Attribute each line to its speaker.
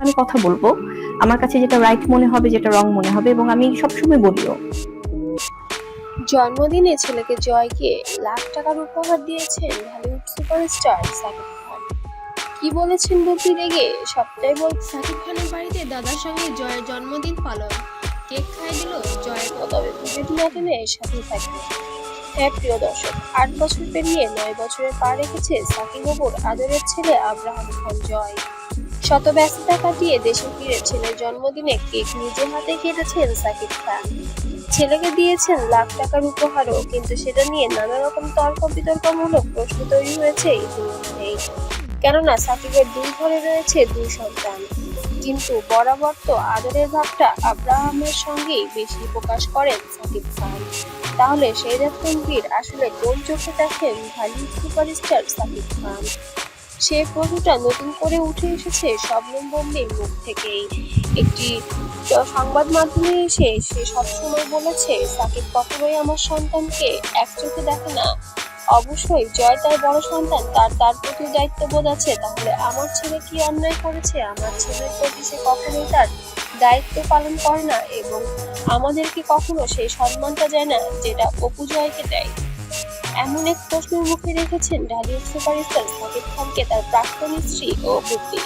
Speaker 1: আমি কথা বলব। আমার কাছে যেটা রাইট মনে হবে, যেটা রং মনে হবে, এবং আমি সবসময় বলিও।
Speaker 2: জন্মদিনে ছেলেকে জয়কে লাখ টাকার উপহার দিয়েছেন হলিউড সুপারস্টার সাকিব খান। কি বলেছেন বুবলি রেগে? সবটাই বল
Speaker 3: সাকিব খানের বাড়িতে দাদার সঙ্গে জয়ের জন্মদিন পালন। কেক খাই দিল জয়ের
Speaker 2: তবে ভিডিওটি না টেনে সাথে থাকবে হ্যাঁ প্রিয় দর্শক, আট বছর পেরিয়ে নয় বছরে পা রেখেছে সাকিব বাবুর আদরের ছেলে আব্রাহাম খান জয়। শত ব্যস্ততা কাটিয়ে দেশে ফিরে ছেলের জন্মদিনে কেক নিজে হাতে কেটেছেন সাকিব খান। ছেলেকে দিয়েছেন লাখ টাকার উপহারও, কিন্তু সেটা নিয়ে নানা রকম তর্ক বিতর্কমূলক প্রশ্ন তৈরি হয়েছে ইতিমধ্যেই। কেননা সাকিবের দুই ঘরে রয়েছে দুই সন্তান। কিন্তু বরাবর তো আদরের ভাবটা আব্রাহামের সঙ্গেই বেশি প্রকাশ করেন সাকিব খান। তাহলে সেই বীর আসলে কোন চোখে দেখেন হলিউড সুপারস্টার সাকিব খান? সে প্রশ্নটা নতুন করে উঠে এসেছে শবনম বম্বের মুখ থেকেই। একটি সংবাদ মাধ্যমে এসে সে সবসময় বলেছে, সাকিব কখনোই আমার সন্তানকে এক চোখে দেখে না। অবশ্যই জয় তার বড় সন্তান, তার তার প্রতি দায়িত্ববোধ আছে। তাহলে আমার ছেলে কি অন্যায় করেছে? আমার ছেলের প্রতি সে কখনোই তার দায়িত্ব পালন করে না এবং আমাদেরকে কখনো সেই সম্মানটা যায় না যেটা অপু জয়কে দেয়? এমন এক প্রশ্নের মুখে রেখেছেন ঢালিউড সুপারস্টার সাকিব খানকে তার প্রাক্তন স্ত্রী ও বুদ্ধি